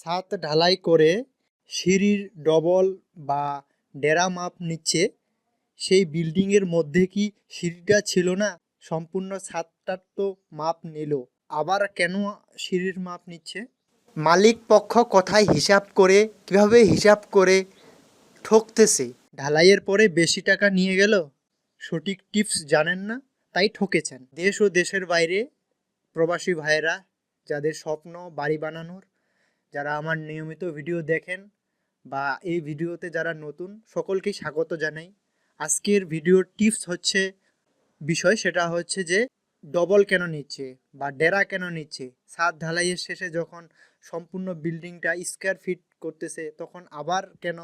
ছাদ ঢালাই করে সিঁড়ির ডবল বা ডেরা মাপ নিচ্ছে। সেই বিল্ডিংয়ের মধ্যে কি সিঁড়িটা ছিল না? সম্পূর্ণ ছাদটার তো মাপ নিল। আবার কেন সিঁড়ির মাপ নিচ্ছে? মালিক পক্ষ কথায় হিসাব করে, কীভাবে হিসাব করে ঠকতেছে? ঢালাইয়ের পরে বেশি টাকা নিয়ে গেল? সঠিক টিপস জানেন না? তাই ঠকেছেন। দেশ ও দেশের বাইরে প্রবাসী ভাইয়েরা, যাদের স্বপ্ন বাড়ি বানানোর যারা আমার নিয়মিত ভিডিও দেখেন বা এই ভিডিওতে যারা নতুন, সকলকেই স্বাগত জানাই। আজকের ভিডিওর টিপস হচ্ছে, বিষয় সেটা হচ্ছে যে, ডবল কেন নিচ্ছে বা ডেরা কেন নিচ্ছে? ছাদ ঢালাইয়ের শেষে যখন সম্পূর্ণ বিল্ডিংটা স্কোয়ার ফিট করতেছে, তখন আবার কেন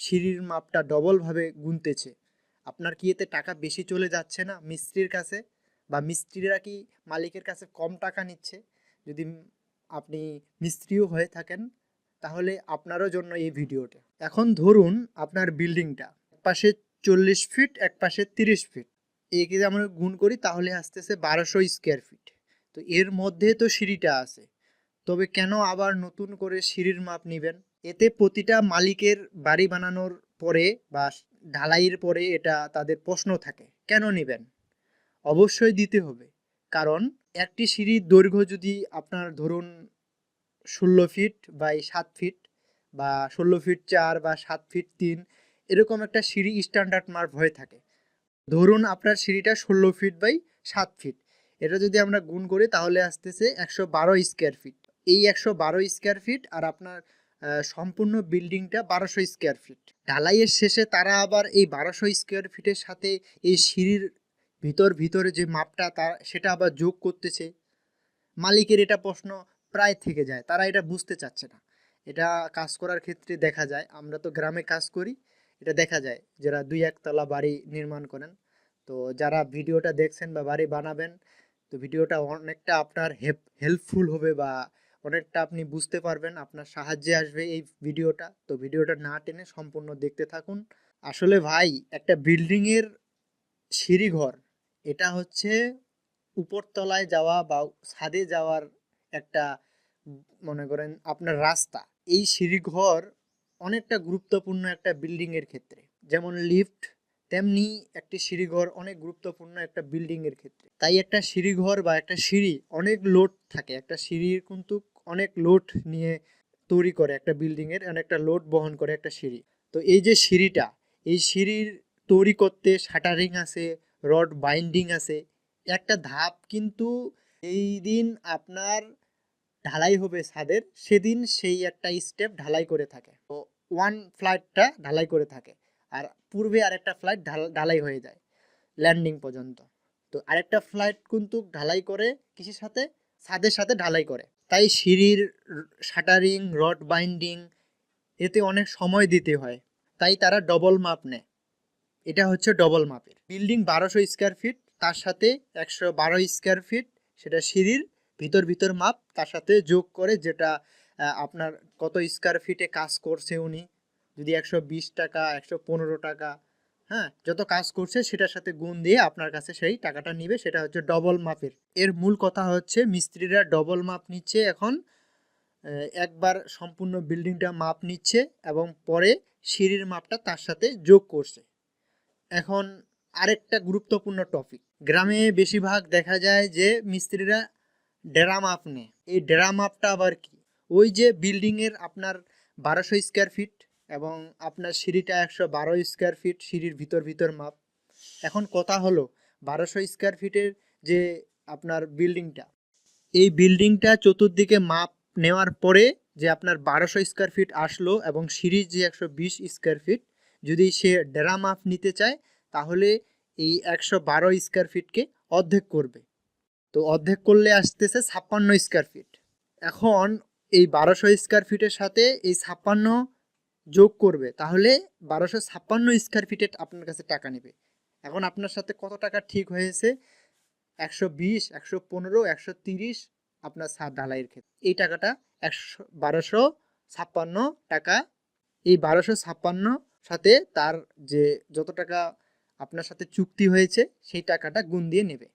সিঁড়ির মাপটা ডবলভাবে গুনতেছে? আপনার কি এতে টাকা বেশি চলে যাচ্ছে না মিস্ত্রির কাছে? বা মিস্ত্রিরা কি মালিকের কাছে কম টাকা নিচ্ছে? যদি আপনি মিস্ত্রিও হয়ে থাকেন, তাহলে আপনারও জন্য এই ভিডিওটা। এখন ধরুন আপনার বিল্ডিংটা পাশে চল্লিশ ফিট এক পাশে তিরিশ ফিট। একে আমরা গুণ করি, তাহলে আসতেছে বারোশো স্কোয়ার ফিট। তো এর মধ্যে তো সিঁড়িটা আছে। তবে কেন আবার নতুন করে সিঁড়ির মাপ নেবেন? এতে প্রতিটা মালিকের বাড়ি বানানোর পরে বা ঢালাইয়ের পরে এটা তাদের প্রশ্ন থাকে, কেন নেবেন? অবশ্যই দিতে হবে। কারণ একটি সিঁড়ির দৈর্ঘ্য যদি আপনার ধরুন ষোলো ফিট বাই সাত ফিট বা ষোলো ফিট চার বা সাত ফিট তিন, এরকম একটা সিঁড়ি স্ট্যান্ডার্ড মার্ক হয়ে থাকে। ধরুন আপনার সিঁড়িটা ষোলো ফিট বাই সাত ফিট, এটা যদি আমরা গুণ করি তাহলে আসতেছে একশো বারো স্কোয়ার ফিট এই একশো বারো স্কোয়ার ফিট আর আপনার সম্পূর্ণ বিল্ডিংটা বারোশো স্কোয়ার ফিট ঢালাইয়ের শেষে তারা আবার এই বারোশো স্কোয়ার ফিটের সাথে এই সিঁড়ির ভিতর ভিতরে যে মাপটা তার সেটা আবার যোগ করতেছে। মালিকের এটা প্রশ্ন প্রায় থেকে যায়, তারা এটা বুঝতে চাচ্ছে না। এটা কাজ করার ক্ষেত্রে দেখা যায়, আমরা তো গ্রামে কাজ করি, এটা দেখা যায় যারা দুই একতলা বাড়ি নির্মাণ করেন। তো যারা ভিডিওটা দেখছেন বা বাড়ি বানাবেন, তো ভিডিওটা অনেকটা আপনার হেল্পফুল হবে বা অনেকটা আপনি বুঝতে পারবেন, আপনার সাহায্যে আসবে এই ভিডিওটা। তো ভিডিওটা না টেনে সম্পূর্ণ দেখতে থাকুন। আসলে ভাই, একটা বিল্ডিংয়ের সিঁড়িঘর এটা হচ্ছে উপরতলায় যাওয়া বা ছাদে যাওয়ার একটা মনে করেন আপনার রাস্তা। এই সিঁড়িঘর অনেকটা গুরুত্বপূর্ণ একটা বিল্ডিংয়ের ক্ষেত্রে। যেমন লিফট তেমনি একটি সিঁড়িঘর অনেক গুরুত্বপূর্ণ একটা বিল্ডিংয়ের ক্ষেত্রে। তাই একটা সিঁড়িঘর বা একটা সিঁড়ি অনেক লোড থাকে। একটা সিঁড়ির কিন্তু অনেক লোড নিয়ে তৈরি করে একটা বিল্ডিংয়ের অনেকটা লোড বহন করে একটা সিঁড়ি। তো এই যে সিঁড়িটা, এই সিঁড়ির তৈরি করতে শাটারিং আছে রড বাইন্ডিং আছে। একটা ধাপ কিন্তু এই দিন আপনার ঢালাই হবে ছাদের, সেদিন সেই একটা স্টেপ ঢালাই করে থাকে। তো ওয়ান ফ্লাইটটা ঢালাই করে থাকে আর পূর্বে আরেকটা ফ্লাইট ঢালাই হয়ে যায় ল্যান্ডিং পর্যন্ত। তো আরেকটা ফ্লাইট কিন্তু ঢালাই করে কিসের সাথে? ছাদের সাথে ঢালাই করে। তাই সিঁড়ির শাটারিং রড বাইন্ডিং এতে অনেক সময় দিতে হয়। তাই তারা ডবল মাপ নেয়। এটা হচ্ছে ডবল মাপের। বিল্ডিং বারোশো স্কোয়ার ফিট তার সাথে একশো বারো স্কোয়ার ফিট সেটা সিঁড়ির ভিতর ভিতর মাপ, তার সাথে যোগ করে যেটা আপনার কত স্কোয়ার ফিটে কাজ করছে উনি, যদি একশো বিশ টাকা, একশো পনেরো টাকা হ্যাঁ যত কাজ করছে সেটার সাথে গুণ দিয়ে আপনার কাছে সেই টাকাটা নিবে, সেটা হচ্ছে ডবল মাপের। এর মূল কথা হচ্ছে মিস্ত্রিরা ডবল মাপ নিচ্ছে এখন একবার সম্পূর্ণ বিল্ডিংটা মাপ নিচ্ছে এবং পরে সিঁড়ির মাপটা তার সাথে যোগ করছে। এখন আরেকটা গুরুত্বপূর্ণ টপিক গ্রামে বেশিরভাগ দেখা যায় যে মিস্ত্রিরা ডেরা মাপ নেয়। এই ডেরা মাপটা আবার কি? ওই যে বিল্ডিংয়ের আপনার বারোশো স্কোয়ার ফিট এবং আপনার সিঁড়িটা একশো বারো স্কোয়ার ফিট সিঁড়ির ভিতর ভিতর মাপ। এখন কথা হলো বারোশো স্কোয়ার ফিটের যে আপনার বিল্ডিংটা এই বিল্ডিংটা চতুর্দিকে মাপ নেওয়ার পরে যে আপনার বারোশো স্কোয়ার ফিট আসলো এবং সিঁড়ির যে একশো বিশ স্কোয়ার ফিট যদি সে ডেরা মাপ নিতে চায়, তাহলে এই একশো বারো স্কোয়ার ফিটকে অর্ধেক করবে। তো অর্ধেক করলে আসতেছে ছাপ্পান্ন স্কোয়ার ফিট। এখন এই বারোশো স্কোয়ার ফিটের সাথে এই ছাপ্পান্ন যোগ করবে, তাহলে বারোশো ছাপ্পান্ন স্কোয়ার ফিটে আপনার কাছে টাকা নেবে। এখন আপনার সাথে কত টাকা ঠিক হয়েছে? একশো বিশ, একশো পনেরো, একশো তিরিশ আপনার ছাদ ঢালাইয়ের ক্ষেত্রে। এই টাকাটা একশো বারোশো ছাপ্পান্ন টাকা, এই বারোশো ছাপ্পান্ন সাথে তার যে যত টাকা আপনার সাথে চুক্তি হয়েছে, সেই টাকাটা গুণ দিয়ে নেবে।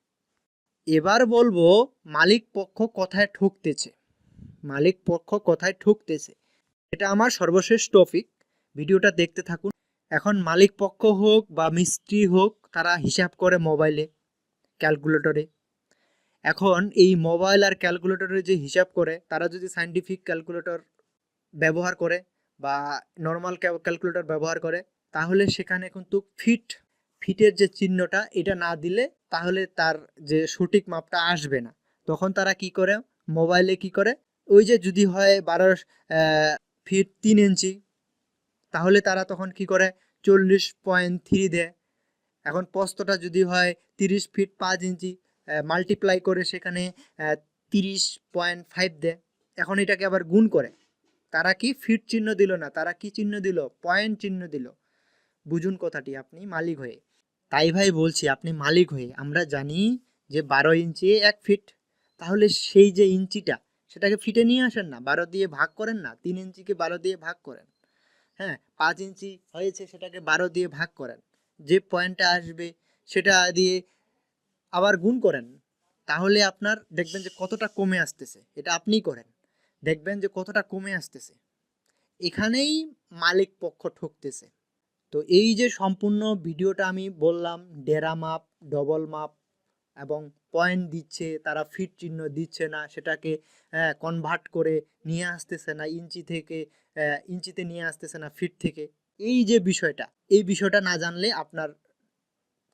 এবার বলব, মালিক পক্ষ কথায় ঠকতেছে। মালিক পক্ষ কোথায় ঠকতেছে। এটা আমার সর্বশেষ টপিক ভিডিওটা দেখতে থাকুন। এখন মালিক পক্ষ হোক বা মিস্ত্রি হোক, তারা হিসাব করে মোবাইলে, ক্যালকুলেটরে। এখন এই মোবাইল আর ক্যালকুলেটরে যে হিসাব করে, তারা যদি সাইন্টিফিক ক্যালকুলেটর ব্যবহার করে বা নর্মাল ক্যালকুলেটর ব্যবহার করে, তাহলে সেখানে কিন্তু ফিট ফিটের যে চিহ্নটা, এটা না দিলে তাহলে তার যে সঠিক মাপটা আসবে না। তখন তারা কি করে? মোবাইলে কি করে? ওই যে যদি হয় বারো ফিট তিন ইঞ্চি, তাহলে তারা তখন কি করে? চল্লিশ পয়েন্ট থ্রি দেয়। এখন পোস্তটা যদি হয় তিরিশ ফিট পাঁচ ইঞ্চি মাল্টিপ্লাই করে সেখানে তিরিশ পয়েন্ট ফাইভ দেয়। এখন এটাকে আবার গুণ করে। তারা কি ফিট চিহ্ন দিল না? তারা কি চিহ্ন দিল? পয়েন্ট চিহ্ন দিল? বুঝুন কথাটি, আপনি মালিক হয়ে। তাই ভাই বলছি, আপনি মালিক হয়ে। আমরা জানি যে বারো ইঞ্চি এক ফিট। তাহলে সেই যে ইঞ্চিটা, সেটাকে ফিটে নিয়ে আসেন না। বারো দিয়ে ভাগ করেন না। তিন ইঞ্চিকে বারো দিয়ে ভাগ করেন। হ্যাঁ পাঁচ ইঞ্চি হয়েছে, সেটাকে বারো দিয়ে ভাগ করেন। যে পয়েন্টটা আসবে, সেটা দিয়ে আবার গুণ করেন। তাহলে আপনার দেখবেন যে কতটা কমে আসতেছে। এটা আপনিই করেন। দেখবেন যে কতটা কমে আসতেছে। এখানেই মালিক পক্ষ ঠকতেছে। তো এই যে সম্পূর্ণ ভিডিওটা আমি বললাম, ডেরা মাপ, ডবল মাপ এবং পয়েন্ট দিচ্ছে, তারা ফিট চিহ্ন দিচ্ছে না, সেটাকে কনভার্ট করে নিয়ে আসতেছে না, ইঞ্চি থেকে ইঞ্চিতে নিয়ে আসতেছে না, ফিট থেকে। এই যে বিষয়টা, এই বিষয়টা না জানলে আপনার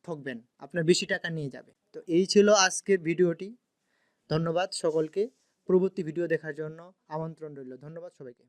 ঠকবেন, আপনার বেশি টাকা নিয়ে যাবে। তো এই ছিল আজকের ভিডিওটি। ধন্যবাদ সকলকে। পরবর্তী ভিডিও দেখার জন্য আমন্ত্রণ রইল। ধন্যবাদ সবাইকে।